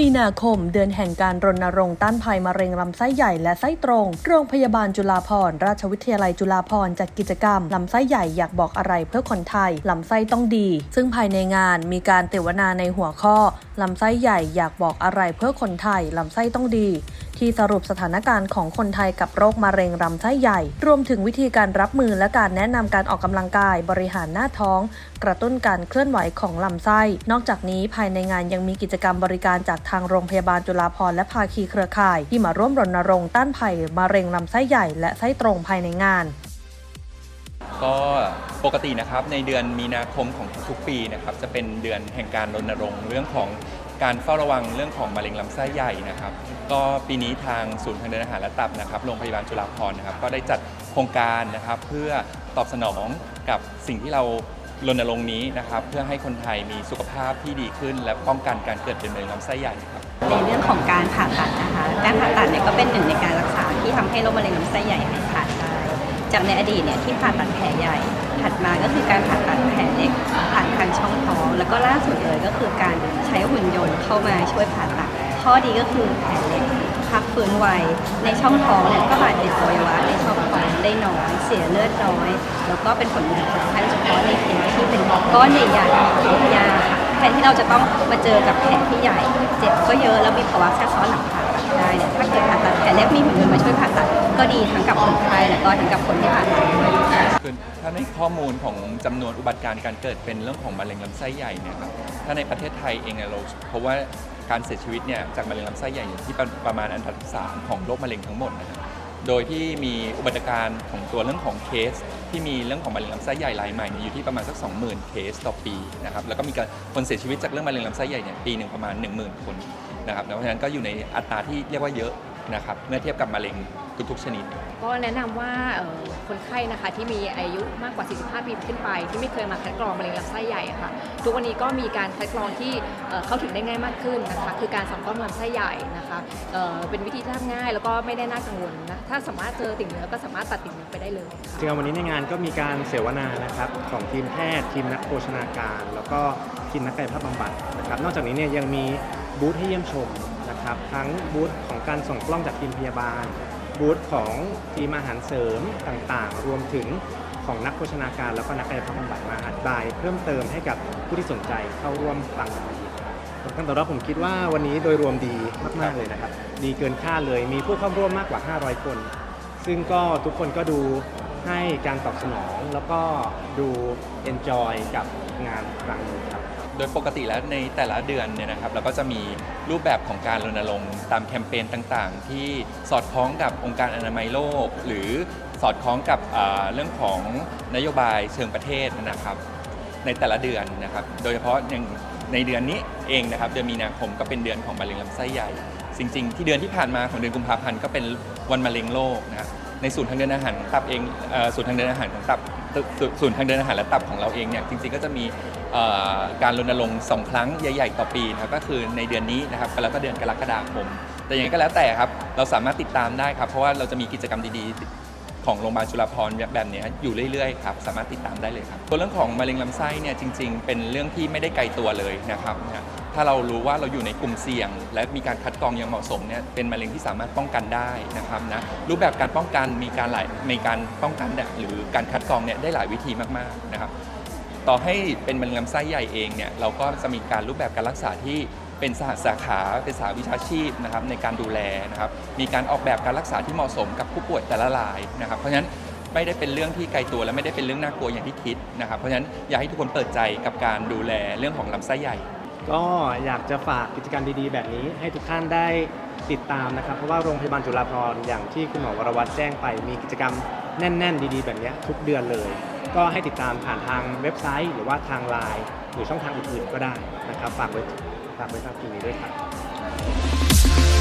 มีนาคมเดือนแห่งการรณรงค์ต้านภัยมะเร็งลำไส้ใหญ่และไส้ตรง โรงพยาบาลจุฬาภรณ์ราชวิทยาลัยจุฬาภรณ์จัดกิจกรรมลำไส้ใหญ่อยากบอกอะไรเพื่อคนไทยลำไส้ต้องดี ซึ่งภายในงานมีการเตวนาในหัวข้อลำไส้ใหญ่อยากบอกอะไรเพื่อคนไทยลำไส้ต้องดี ที่สรุปสถานการณ์ของคนไทยกับโรคมะเร็งลำไส้ใหญ่ รวมถึงวิธีการรับมือและการแนะนำการออกกำลังกาย บริหารหน้าท้อง กระตุ้นการเคลื่อนไหวของลำไส้ นอกจากนี้ภายในงานยังมีกิจกรรมบริการจากทางโรงพยาบาลจุฬาภรณ์และภาคีเครือข่าย ที่มาร่วมรณรงค์ต้านภัยมะเร็งลำไส้ใหญ่และไส้ตรงภายในงานก็ปกตินะครับในเดือนมีนาคมของทุกปีนะครับจะเป็นเดือนแห่งการรณรงค์เรื่องของ การเฝ้าระวังเรื่องของมะเร็งลำไส้ใหญ่นะครับ ก็ปีนี้ทางศูนย์ทางเดินอาหารและตับนะครับโรงพยาบาลจุฬาภรณ์นะครับ ก็ได้จัดโครงการนะครับ เพื่อตอบสนองกับสิ่งที่เรารณรงค์นี้นะครับ เพื่อให้คนไทยมีสุขภาพที่ดีขึ้น และป้องกันการเกิดเป็นมะเร็งลำไส้ใหญ่ครับในเรื่องของการผ่าตัดนะคะ การผ่าตัดเนี่ยก็เป็นหนึ่งในการรักษาที่ทำให้โรคมะเร็งลำไส้ใหญ่หายขาดได้ จากในอดีตเนี่ยที่ผ่าตัดแผลใหญ่ ถัดมาก็คือการผ่าตัดแผลามาช่วยผ่าตัด ข้อดีก็คือแผลเล็กพักฟื้นไว ในช่องท้องเนี่ยก็บาดเจ็บอวัยวะในช่องท้องได้น้อย เสียเลือดน้อย แล้วก็เป็นผลดีผลข้างเฉพาะในเคสที่เป็นก้อนใหญ่ๆทุกยาค่ะแทนที่เราจะต้องมาเจอกับแผลที่ใหญ่ เจ็บก็เยอะแล้วมีภาวะแทรกซ้อนหลังผ่าตัดได้เนี่ยถ้าเกิดผ่าตัดแผลเล็กมีหุ่นยนต์มาช่วยผ่าตัดก็ดีทั้งกับคนไข้แล้วก็ทั้งกับคนที่ผ่าตัดด้วย ในข้อมูลของจำนวนอุบัติการณ์การเกิดเป็นเรื่องของมะเร็งลำไส้ใหญ่เนี่ยครับถ้าในประเทศไทยเองเนี่ยเราเพราะว่าการเสียชีวิตเนี่ยจากมะเร็งลำไส้ใหญ่อยู่ที่ประประมาณอันดับสามของโรคมะเร็งทั้งหมดนะครับโดยที่มีอุบัติการณ์ของตัวเรื่องของเคส ที่มีเรื่องของมะเร็งลำไส้ใหญ่รายใหม่เนี่ยอยู่ที่ประมาณสัก 20,000 เคสต่อปีนะครับแล้วก็มีการคนเสียชีวิตจากเรื่องมะเร็งลำไส้ใหญ่เนี่ยปีหนึ่งประมาณ 10,000 คนนะครับแล้วเพราะฉะนั้นก็อยู่ในอัตราที่เรียกว่าเยอะนะครับเมื่อเทียบกับมะเร็ง ทุกๆ ชนิด ก็แนะนำว่าเอ่อคนไข้นะคะที่มีอายุมากกว่า 45 ปีขึ้นไป ที่ไม่เคยมาคัดกรองมะเร็งลำไส้ใหญ่อะค่ะ ทุกวันนี้ก็มีการคัดกรองที่เอ่อเข้าถึงได้ง่ายมากขึ้นนะคะ คือการส่องกล้องลำไส้ใหญ่นะคะเอ่อเป็นวิธีที่ทำง่ายแล้วก็ไม่ได้น่ากังวลนะ ถ้าสามารถเจอติ่งเนื้อก็สามารถตัดติ่งเนื้อไปได้เลยค่ะ จริงๆวันนี้ในงานก็มีการเสวนานะครับของทีมแพทย์ทีมนักโภชนาการ แล้วก็ทีมนักกายภาพบำบัดนะครับนอกจากนี้เนี่ยยังมีบูธให้เยี่ยมชมนะครับทั้งบูธของการส่องกล้องจากทีมพยาบาล บูธของทีมอาหารเสริมต่างๆ รวมถึงของนักโภชนาการแล้วก็นักกายภาพบำบัดมาอธิบายเพิ่มเติมให้กับผู้ที่สนใจเข้าร่วมฟังในวันนี้ครับผลการตอบรับผมคิดว่าวันนี้โดยรวมดีมากๆเลยนะครับ ดีเกินคาดเลยมีผู้เข้าร่วมมากกว่า 500 คน ซึ่งก็ทุกคนก็ดูให้การตอบสนองแล้วก็ดู enjoy กับงานครั้งนี้ครับ โดยปกติแล้วในแต่ละเดือนเนี่ยนะครับเราก็จะมีรูปแบบของการรณรงค์ตามแคมเปญต่างๆ ที่สอดคล้องกับองค์การอนามัยโลก หรือสอดคล้องกับเรื่องของนโยบายเชิงประเทศนะครับในแต่ละเดือนนะครับ โดยเฉพาะอย่างในเดือนนี้เองนะครับเดือนมีนาคมก็เป็นเดือนของมะเร็งลำไส้ใหญ่ จริง ๆ ที่เดือนที่ผ่านมาของเดือนกุมภาพันธ์ก็เป็นวันมะเร็งโลกนะครับในศูนย์ทางเดินอาหารของตับเองศูนย์ทางเดินอาหารของตับ ศูนย์ศูนย์ทางเดินอาหารและตับของเราเองเนี่ยจริงๆก็จะมีเอ่อการรณรงค์สองครั้งใหญ่ ๆ ต่อปีนะครับก็คือในเดือนนี้นะครับแล้วก็เดือนกรกฎาคม แต่อย่างไรก็แล้วแต่ครับเราสามารถติดตามได้ครับ เพราะว่าเราจะมีกิจกรรมดีๆ ของโรงพยาบาลจุฬาภรณ์แบบเนี้ยอยู่เรื่อยๆครับสามารถติดตามได้เลยครับตัวเรื่องของมะเร็งลำไส้เนี่ยจริง ๆ เป็นเรื่องที่ไม่ได้ไกลตัวเลยนะครับนะ ถ้าเรารู้ว่าเราอยู่ในกลุ่มเสี่ยง และมีการคัดกรองอย่างเหมาะสมเนี่ยเป็นมะเร็งที่สามารถป้องกันได้นะครับนะรูปแบบการป้องกันมีการหลายมีการป้องกันเนี่ยหรือการคัดกรองเนี่ยได้หลายวิธีมากๆนะครับต่อให้เป็นมะเร็งลำไส้ใหญ่เองเนี่ยเราก็จะมีการรูปแบบการรักษาที่เป็นสหสาขาเป็นสาวิชาชีพนะครับในการดูแลนะครับมีการออกแบบการรักษาที่เหมาะสมกับผู้ป่วยแต่ละรายนะครับ เพราะฉะนั้นไม่ได้เป็นเรื่องที่ไกลตัวและไม่ได้เป็นเรื่องน่ากลัวอย่างที่คิดนะครับเพราะฉะนั้นอยากให้ทุกคนเปิดใจกับการดูแลเรื่องของลำไส้ใหญ่ ก็อยากจะฝากกิจกรรมดีๆ แบบนี้ให้ทุกท่านได้ติดตามนะครับ เพราะว่าโรงพยาบาลจุฬาภรณ์อย่างที่คุณหมอวรวัตรแจ้งไป มีกิจกรรมแน่น ๆ ดีๆ แบบนี้ทุกเดือนเลย ก็ให้ติดตามผ่านทางเว็บไซต์ หรือว่าทางไลน์หรือช่องทางอื่นๆก็ได้นะครับ ฝากไว้ฝากไว้ทางทีนี้ด้วยครับ